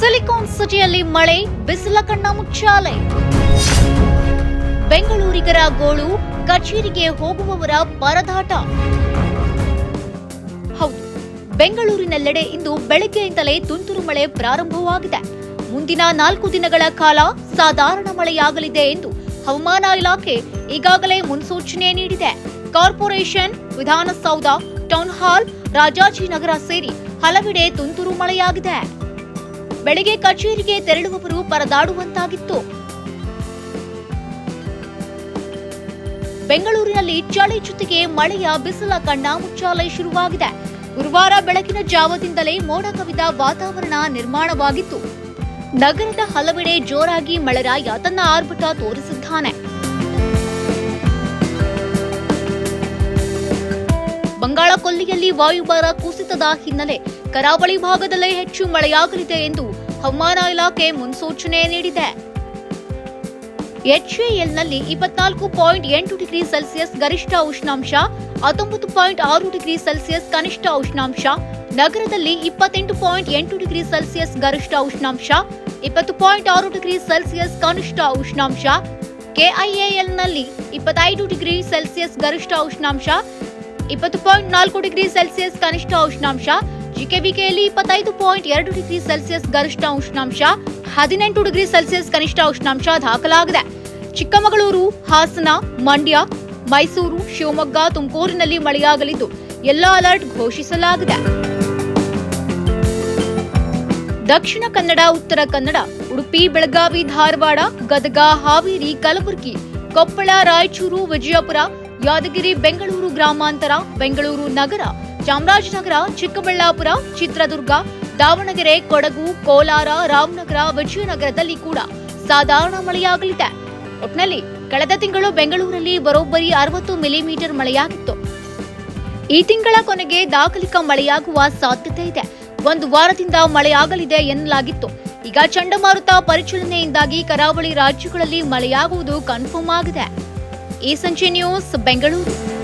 Silicon ಸಿಟಿಯಲ್ಲಿ ಮಳೆ, ಬಿಸಿಲ ಕಣ್ಣ ಮುಚ್ಚಾಲೆ. ಬೆಂಗಳೂರಿಗರ ಗೋಳು, ಕಚೇರಿಗೆ ಹೋಗುವವರ ಪರದಾಟ. ಹೌದು, ಬೆಂಗಳೂರಿನೆಲ್ಲೆಡೆ ಇಂದು ಬೆಳಗ್ಗೆಯಿಂದಲೇ ತುಂತುರು ಮಳೆ ಪ್ರಾರಂಭವಾಗಿದೆ. ಮುಂದಿನ ನಾಲ್ಕು ದಿನಗಳ ಕಾಲ ಸಾಧಾರಣ ಮಳೆಯಾಗಲಿದೆ ಎಂದು ಹವಾಮಾನ ಇಲಾಖೆ ಈಗಾಗಲೇ ಮುನ್ಸೂಚನೆ ನೀಡಿದೆ. Corporation, Vidhana Soudha town hall Rajajinagar ಸೇರಿ ಹಲವೆಡೆ ತುಂತುರು ಮಳೆಯಾಗಿದೆ. ಬೆಳಗ್ಗೆ ಕಚೇರಿಗೆ ತೆರಳುವವರು ಪರದಾಡುವಂತಾಗಿತ್ತು. ಬೆಂಗಳೂರಿನಲ್ಲಿ ಚಳಿ ಜೊತೆಗೆ ಮಳೆಯ ಬಿಸಿಲ ಕಣ್ಣ ಮುಚ್ಚಾಲೆ ಶುರುವಾಗಿದೆ. ಗುರುವಾರ ಬೆಳಕಿನ ಜಾವದಿಂದಲೇ ಮೋಡ ಕವಿದ ವಾತಾವರಣ ನಿರ್ಮಾಣವಾಗಿತ್ತು. ನಗರದ ಹಲವೆಡೆ ಜೋರಾಗಿ ಮಳೆರಾಯ ತನ್ನ ಆರ್ಭಟ ತೋರಿಸಿದ್ದಾನೆ. ಬಂಗಾಳ ಕೊಲ್ಲಿಯಲ್ಲಿ ವಾಯುಭಾರ ಕುಸಿತದ ಹಿನ್ನೆಲೆ ಕರಾವಳಿ ಭಾಗದಲ್ಲೇ ಹೆಚ್ಚು ಮಳೆಯಾಗಲಿದೆ ಎಂದು ಹವಾಮಾನ ಇಲಾಖೆ ಮುನ್ಸೂಚನೆ ನೀಡಿದೆ. ಎಚ್ಎಎಲ್ನಲ್ಲಿ ಇಪ್ಪತ್ನಾಲ್ಕು ಪಾಯಿಂಟ್ ಎಂಟು ಡಿಗ್ರಿ ಸೆಲ್ಸಿಯಸ್ ಗರಿಷ್ಠ ಉಷ್ಣಾಂಶ, ಹತ್ತೊಂಬತ್ತು ಪಾಯಿಂಟ್ ಆರು ಡಿಗ್ರಿ ಸೆಲ್ಸಿಯಸ್ ಕನಿಷ್ಠ ಉಷ್ಣಾಂಶ, ನಗರದಲ್ಲಿ ಇಪ್ಪತ್ತೆಂಟು ಪಾಯಿಂಟ್ ಎಂಟು ಡಿಗ್ರಿ ಸೆಲ್ಸಿಯಸ್ ಗರಿಷ್ಠ ಉಷ್ಣಾಂಶ, ಇಪ್ಪತ್ತು ಪಾಯಿಂಟ್ ಆರು ಡಿಗ್ರಿ ಸೆಲ್ಸಿಯಸ್ ಕನಿಷ್ಠ ಉಷ್ಣಾಂಶ, ಕೆಐಎಎಲ್ನಲ್ಲಿ ಇಪ್ಪತ್ತೈದು ಡಿಗ್ರಿ ಸೆಲ್ಸಿಯಸ್ ಗರಿಷ್ಠ ಉಷ್ಣಾಂಶ ಇಪ್ಪತ್ತು ಪಾಯಿಂಟ್ ನಾಲ್ಕು ಡಿಗ್ರಿ ಸೆಲ್ಸಿಯಸ್ ಕನಿಷ್ಠ ಉಷ್ಣಾಂಶ ಜಿಕೆವಿಕೆಯಲ್ಲಿ ಇಪ್ಪತ್ತೈದು ಪಾಯಿಂಟ್ ಎರಡು ಡಿಗ್ರಿ ಸೆಲ್ಸಿಯಸ್ ಗರಿಷ್ಠ ಉಷ್ಣಾಂಶ, ಹದಿನೆಂಟು ಡಿಗ್ರಿ ಸೆಲ್ಸಿಯಸ್ ಕನಿಷ್ಠ ಉಷ್ಣಾಂಶ ದಾಖಲಾಗಿದೆ. ಚಿಕ್ಕಮಗಳೂರು, ಹಾಸನ, ಮಂಡ್ಯ, ಮೈಸೂರು, ಶಿವಮೊಗ್ಗ, ತುಮಕೂರಿನಲ್ಲಿ ಮಳೆಯಾಗಲಿದ್ದು ಎಲ್ಲ ಅಲರ್ಟ್ ಘೋಷಿಸಲಾಗಿದೆ. ದಕ್ಷಿಣ ಕನ್ನಡ, ಉತ್ತರ ಕನ್ನಡ, ಉಡುಪಿ, ಬೆಳಗಾವಿ, ಧಾರವಾಡ, ಗದಗ, ಹಾವೇರಿ, ಕಲಬುರಗಿ, ಕೊಪ್ಪಳ, ರಾಯಚೂರು, ವಿಜಯಪುರ ಯಾದಗಿರಿ ಬೆಂಗಳೂರು ಗ್ರಾಮಾಂತರ, ಬೆಂಗಳೂರು ನಗರ, ಚಾಮರಾಜನಗರ, ಚಿಕ್ಕಬಳ್ಳಾಪುರ, ಚಿತ್ರದುರ್ಗ, ದಾವಣಗೆರೆ, ಕೊಡಗು, ಕೋಲಾರ, ರಾಮನಗರ, ವಿಜಯನಗರದಲ್ಲಿ ಕೂಡ ಸಾಧಾರಣ ಮಳೆಯಾಗಲಿದೆ. ಒಟ್ನಲ್ಲಿ ಕಳೆದ ತಿಂಗಳು ಬೆಂಗಳೂರಲ್ಲಿ ಬರೋಬ್ಬರಿ ಅರವತ್ತು ಮಿಲಿಮೀಟರ್ ಮಳೆಯಾಗಿತ್ತು. ಈ ತಿಂಗಳ ಕೊನೆಗೆ ದಾಖಲಿಕ ಮಳೆಯಾಗುವ ಸಾಧ್ಯತೆ ಇದೆ. ಒಂದು ವಾರದಿಂದ ಮಳೆಯಾಗಲಿದೆ ಎನ್ನಲಾಗಿತ್ತು. ಈಗ ಚಂಡಮಾರುತ ಪರಿಚಲನೆಯಿಂದಾಗಿ ಕರಾವಳಿ ರಾಜ್ಯಗಳಲ್ಲಿ ಮಳೆಯಾಗುವುದು ಕನ್ಫರ್ಮ್ ಆಗಿದೆ. ಈ ಸಂಚೆ ನ್ಯೂಸ್ ಬೆಂಗಳೂರು.